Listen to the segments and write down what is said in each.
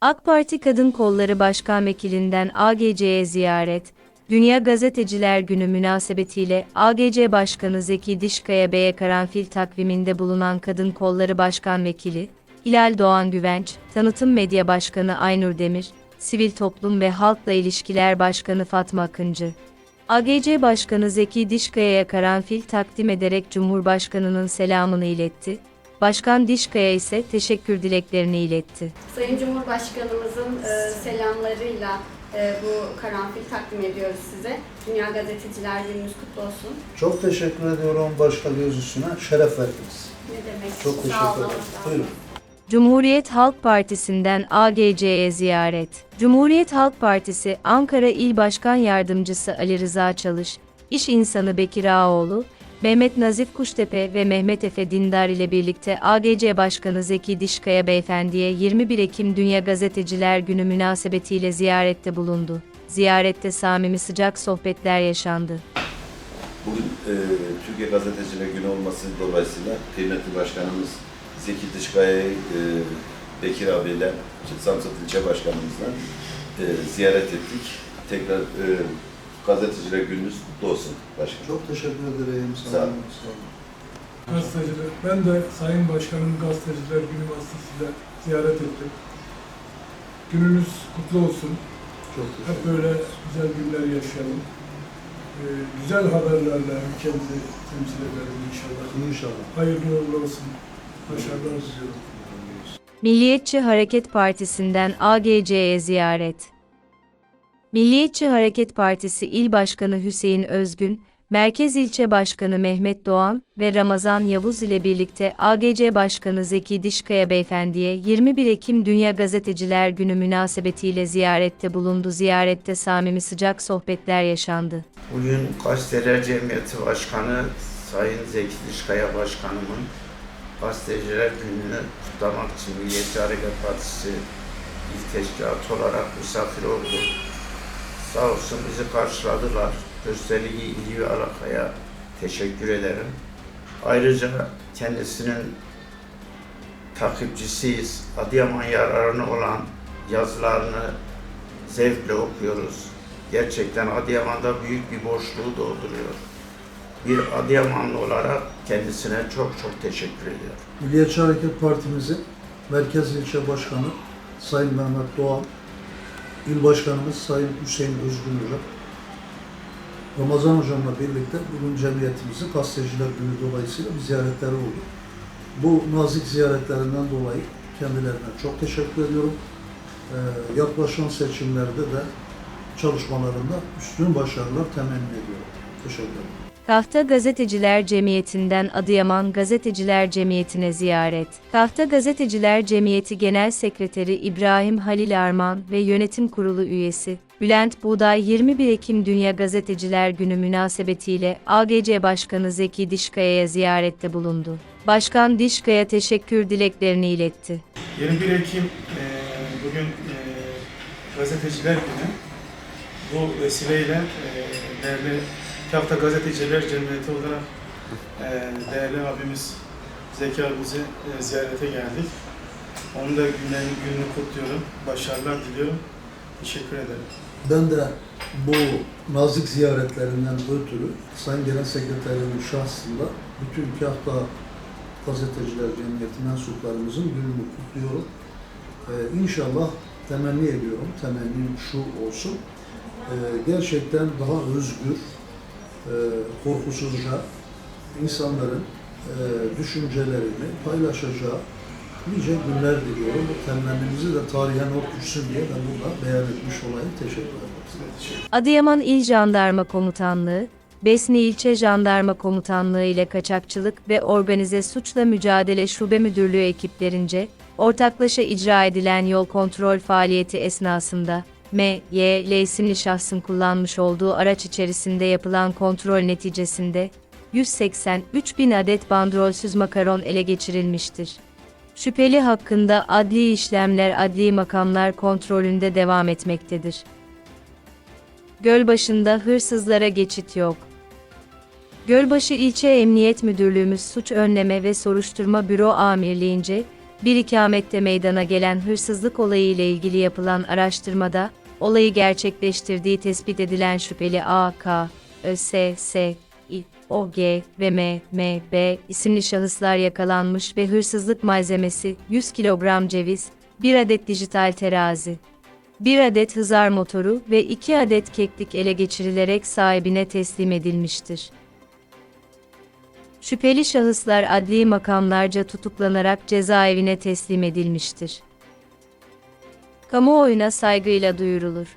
AK Parti Kadın Kolları Başkan Vekilinden AGC'ye ziyaret, Dünya Gazeteciler Günü münasebetiyle AGC Başkanı Zeki Dişkaya Bey'e karanfil takviminde bulunan Kadın Kolları Başkan Vekili, Hilal Doğan Güvenç, Tanıtım Medya Başkanı Aynur Demir, Sivil Toplum ve Halkla İlişkiler Başkanı Fatma Akıncı, AGC Başkanı Zeki Dişkaya'ya karanfil takdim ederek Cumhurbaşkanı'nın selamını iletti, Başkan Dişkaya ise teşekkür dileklerini iletti. Sayın Cumhurbaşkanımızın e, selamlarıyla e, bu karanfil takdim ediyoruz size. Dünya Gazeteciler Gününüz kutlu olsun. Çok teşekkür ediyorum başka gözüsüne. Şeref verdiniz. Ne demek? Çok teşekkür ederim. Buyurun. Cumhuriyet Halk Partisi'nden AGC'ye ziyaret. Cumhuriyet Halk Partisi Ankara İl Başkan Yardımcısı Ali Rıza Çalış, İş insanı Bekir Ağaoğlu, Mehmet Nazif Kuştepe ve Mehmet Efe Dindar ile birlikte AGC Başkanı Zeki Dişkaya Beyefendi'ye 21 Ekim Dünya Gazeteciler Günü münasebetiyle ziyarette bulundu. Ziyarette samimi sıcak sohbetler yaşandı. Bugün e, Türkiye Gazeteciler Günü olması dolayısıyla kıymetli başkanımız Zeki Dışkaya'yı e, Bekir abiyle, Samsat İlçe Başkanımızla e, ziyaret ettik. Tekrar e, Gazeteciler Gününüz kutlu olsun başkanım. Çok teşekkür ederim. Sağ olun. Sağ olun. Gazeteciler, ben de Sayın Başkanım Gazeteciler Günü vasıtasıyla ziyaret ettim. Gününüz kutlu olsun. Çok Hep böyle güzel günler yaşayalım. Ee, güzel haberlerle ülkemizi temsil edelim inşallah. İnşallah. Hayırlı uğurlu olsun. Başarılar diliyorum. Milliyetçi Hareket Partisi'nden AGC'ye ziyaret. Milliyetçi Hareket Partisi İl Başkanı Hüseyin Özgün, Merkez İlçe Başkanı Mehmet Doğan ve Ramazan Yavuz ile birlikte AGC Başkanı Zeki Dişkaya Beyefendi'ye 21 Ekim Dünya Gazeteciler Günü münasebetiyle ziyarette bulundu. Ziyarette samimi sıcak sohbetler yaşandı. Bugün Gazeteciler Cemiyeti Başkanı Sayın Zeki Dişkaya Başkanımın Gazeteciler Günü'nü kutlamak için Milliyetçi Hareket Partisi İl Teşkilatı olarak misafir oldu. Sağ olsun bizi karşıladılar. Gösterdiği ilgi ve alakaya teşekkür ederim. Ayrıca kendisinin takipçisiyiz. Adıyaman yararına olan yazılarını zevkle okuyoruz. Gerçekten Adıyaman'da büyük bir boşluğu dolduruyor. Bir Adıyamanlı olarak kendisine çok çok teşekkür ediyorum. Milliyetçi Hareket Partimizin Merkez İlçe Başkanı Sayın Mehmet Doğan, İl Başkanımız Sayın Hüseyin Özgün Hoca, Ramazan Hocam'la birlikte bugün cemiyetimizin gazeteciler günü dolayısıyla bir ziyaretleri oldu. Bu nazik ziyaretlerinden dolayı kendilerine çok teşekkür ediyorum. Ee, yaklaşan seçimlerde de çalışmalarında üstün başarılar temenni ediyorum. Teşekkür ederim. Tahta Gazeteciler Cemiyeti'nden Adıyaman Gazeteciler Cemiyeti'ne ziyaret. Tahta Gazeteciler Cemiyeti Genel Sekreteri İbrahim Halil Arman ve Yönetim Kurulu üyesi Bülent Buğday 21 Ekim Dünya Gazeteciler Günü münasebetiyle AGC Başkanı Zeki Dişkaya'ya ziyarette bulundu. Başkan Dişkaya teşekkür dileklerini iletti. 21 Ekim e, bugün e, gazeteciler günü. Bu vesileyle e, değerli Kafta Gazeteciler Cemiyeti olarak e, değerli abimiz Zeki abimizi e, ziyarete geldik. Onun da günlerini, gününü kutluyorum. Başarılar diliyorum. Teşekkür ederim. Ben de bu nazik ziyaretlerinden ötürü Sayın Genel Sekreterimin şahsında bütün Kahta Gazeteciler Cemiyeti mensuplarımızın gününü kutluyorum. Ee, inşallah temenni ediyorum, temennim şu olsun. Ee, gerçekten daha özgür, e, korkusuzca insanların e, düşüncelerini paylaşacağı nice günler diliyorum. Bu temennimizi de tarihe not düşsün diye ben burada beyan etmiş olayım. Teşekkür ederim. Adıyaman İl Jandarma Komutanlığı, Besni İlçe Jandarma Komutanlığı ile Kaçakçılık ve Organize Suçla Mücadele Şube Müdürlüğü ekiplerince ortaklaşa icra edilen yol kontrol faaliyeti esnasında M, Y, L isimli şahsın kullanmış olduğu araç içerisinde yapılan kontrol neticesinde 183 bin adet bandrolsüz makaron ele geçirilmiştir. Şüpheli hakkında adli işlemler adli makamlar kontrolünde devam etmektedir. Gölbaşı'nda hırsızlara geçit yok. Gölbaşı İlçe Emniyet Müdürlüğümüz Suç Önleme ve Soruşturma Büro Amirliğince, bir ikamette meydana gelen hırsızlık olayı ile ilgili yapılan araştırmada, olayı gerçekleştirdiği tespit edilen şüpheli A, K, Ö, S, S, İ, O, G ve M, M, B isimli şahıslar yakalanmış ve hırsızlık malzemesi 100 kilogram ceviz, 1 adet dijital terazi, 1 adet hızar motoru ve 2 adet keklik ele geçirilerek sahibine teslim edilmiştir. Şüpheli şahıslar adli makamlarca tutuklanarak cezaevine teslim edilmiştir. Kamuoyuna saygıyla duyurulur.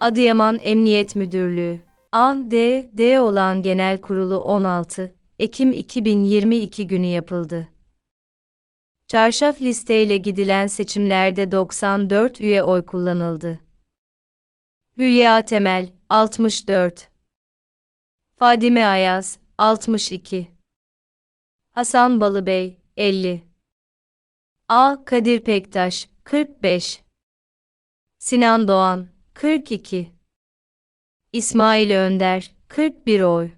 Adıyaman Emniyet Müdürlüğü ADD olan Genel Kurulu 16 Ekim 2022 günü yapıldı. Çarşaf listeyle gidilen seçimlerde 94 üye oy kullanıldı. Hülya Temel 64 Fadime Ayaz 62 Hasan Balıbey 50 A. Kadir Pektaş 45 Sinan Doğan 42 İsmail Önder 41 oy.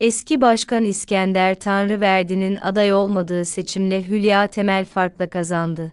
Eski Başkan İskender Tanrıverdi'nin aday olmadığı seçimle Hülya Temel farkla kazandı.